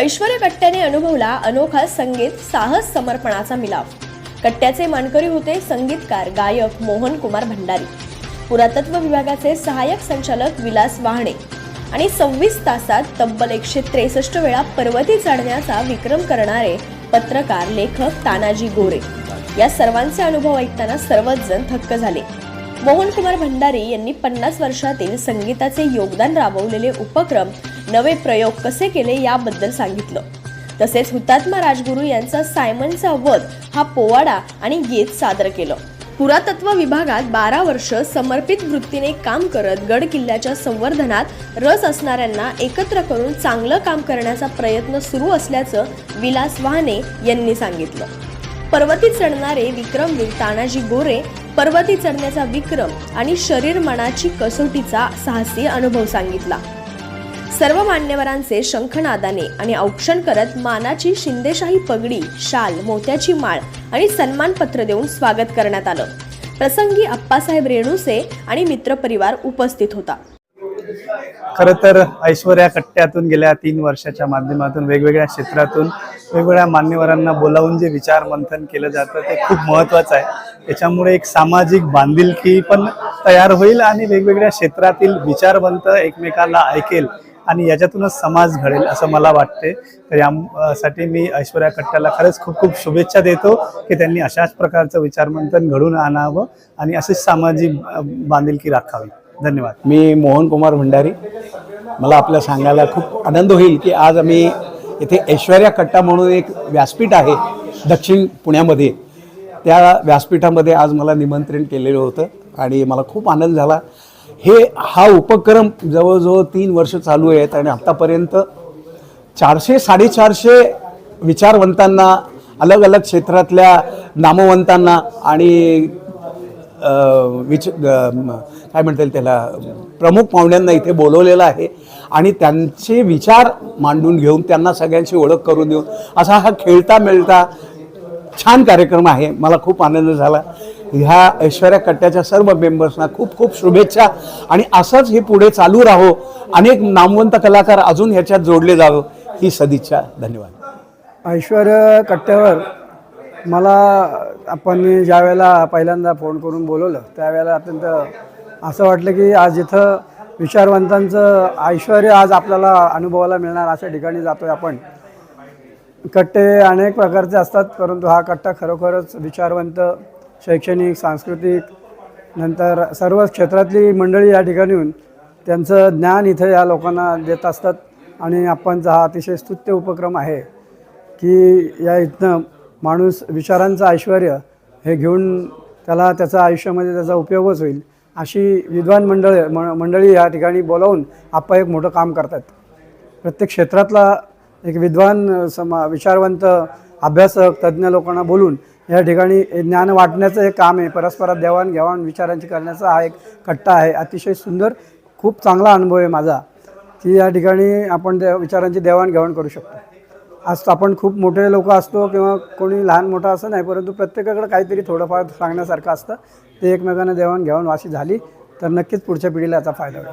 ऐश्वर्या कट्ट्याने अनुभवला अनोखा संगीत साहस समर्पणाचा मिलाफ. कट्ट्याचे मानकरी होते संगीतकार गायक मोहन कुमार भंडारी. पुरातत्व विभागाचे सहाय्यक संचालक विलास वाहणे आणि सव्वीस तासात तब्बल एकशे त्रेसष्ट वेळा पर्वती चढण्याचा विक्रम करणारे पत्रकार लेखक तानाजी गोरे. या सर्वांचे अनुभव ऐकताना सर्वच जण थक्क झाले. मोहन कुमार भंडारी यांनी पन्नास वर्षातील संगीताचे योगदान राबवलेले उपक्रम नवे प्रयोग कसे केले याबद्दल सांगितलं. तसेच हुतात्मा राजगुरू यांचा सायमनचा वध हा पोवाडा आणि गीत सादर केलं. पुरातत्व विभागात बारा वर्ष समर्पित वृत्तीने काम करत गड किल्ल्याच्या संवर्धनात रस असणाऱ्यांना एकत्र करून चांगलं काम करण्याचा प्रयत्न सुरू असल्याचं विलास वाहने यांनी सांगितलं. पर्वती चढणारे विक्रमवीर तानाजी गोरे पर्वती चढण्याचा विक्रम आणि शरीर मनाची कसोटीचा साहसी अनुभव सांगितला. सर्व मान्यवरांचे शंखनादाने आणि औक्षण करत मानाची शिंदेशाही पगडी शाल मोत्याची माळ आणि सन्मानपत्र देऊन स्वागत करण्यात आलं. प्रसंगी अप्पासाहेब रेणुसे आणि मित्रपरिवार उपस्थित होता. खरं तर ऐश्वर्या कट्ट्यातून गेल्या तीन वर्षाच्या माध्यमातून वेगवेगळ्या क्षेत्रातून वेगवेगळ्या मान्यवरांना बोलावून जे विचार मंथन केलं जातं ते खूप महत्त्वाचं आहे. त्याच्यामुळे एक सामाजिक बांधिलकी पण तयार होईल आणि वेगवेगळ्या क्षेत्रातील विचारवंत एकमेकाला ऐकेल आणि याच्यातूनच समाज घडेल असं मला वाटते. तर यासाठी मी ऐश्वर्या कट्ट्याला खरंच खूप खूप शुभेच्छा देतो की त्यांनी अशाच प्रकारचं विचारमंथन घडून आणावं आणि अशीच सामाजिक बांधिलकी राखावी. धन्यवाद. मी मोहन कुमार भंडारी. मला आपल्या सांगायला खूप आनंद होईल की आज आम्ही इथे ऐश्वर्या कट्टा म्हणून एक व्यासपीठ आहे दक्षिण पुण्यामध्ये. त्या व्यासपीठामध्ये आज मला निमंत्रण केलेलं होतं आणि मला खूप आनंद झाला. हे हा उपक्रम जवळजवळ तीन वर्ष चालू आहेत आणि आत्तापर्यंत चारशे साडेचारशे विचारवंतांना अलग अलग क्षेत्रातल्या नामवंतांना आणि विच काय म्हणता येईल त्याला प्रमुख पाहुण्यांना इथे बोलवलेलं आहे. आणि त्यांचे विचार मांडून घेऊन त्यांना सगळ्यांची ओळख करून देऊन असा हा खेळता मिळता छान कार्यक्रम आहे. मला खूप आनंद झाला. ह्या ऐश्वर्या कट्ट्याच्या सर्व मेंबर्सना खूप खूप शुभेच्छा आणि असंच हे पुढे चालू राहो. अनेक नामवंत कलाकार अजून ह्याच्यात जोडले जावं. ही सदिच्छा. धन्यवाद. ऐश्वर्या कट्ट्यावर मला आपण ज्या वेळेला पहिल्यांदा फोन करून बोलवलं त्यावेळेला अत्यंत असं वाटलं की आज इथं विचारवंतांचं ऐश्वर्य आज आपल्याला अनुभवाला मिळणार अशा ठिकाणी जातो आहे आपण. कट्टे अनेक प्रकारचे असतात परंतु हा कट्टा खरोखरच विचारवंत शैक्षणिक सांस्कृतिक नंतर सर्व क्षेत्रातली मंडळी या ठिकाणी येऊन त्यांचं ज्ञान इथं या लोकांना देत असतात. आणि आपणचा हा अतिशय स्तुत्य उपक्रम आहे की या इथनं माणूस विचारांचं ऐश्वर हे घेऊन त्याला त्याचा आयुष्यामध्ये त्याचा उपयोगच होईल. अशी विद्वान मंडळ म मंडळी या ठिकाणी बोलावून आपण एक मोठं काम करतात प्रत्येक क्षेत्रातला एक विद्वान समा विचारवंत अभ्यासक तज्ज्ञ लोकांना बोलून या ठिकाणी ज्ञान वाटण्याचं एक काम आहे. परस्परात देवाणघेवाण विचारांची करण्याचा हा एक कट्टा आहे. अतिशय सुंदर खूप चांगला अनुभव आहे माझा. की या ठिकाणी आपण त्या विचारांची देवाणघेवाण करू शकतो. असतो आपण खूप मोठे लोक असतो किंवा कोणी लहान मोठा असं नाही परंतु प्रत्येकाकडे काहीतरी थोडंफार सांगण्यासारखं असतं. ते एकमेकांना देवाणघेवाण अशी झाली तर नक्कीच पुढच्या पिढीला याचा फायदा होईल.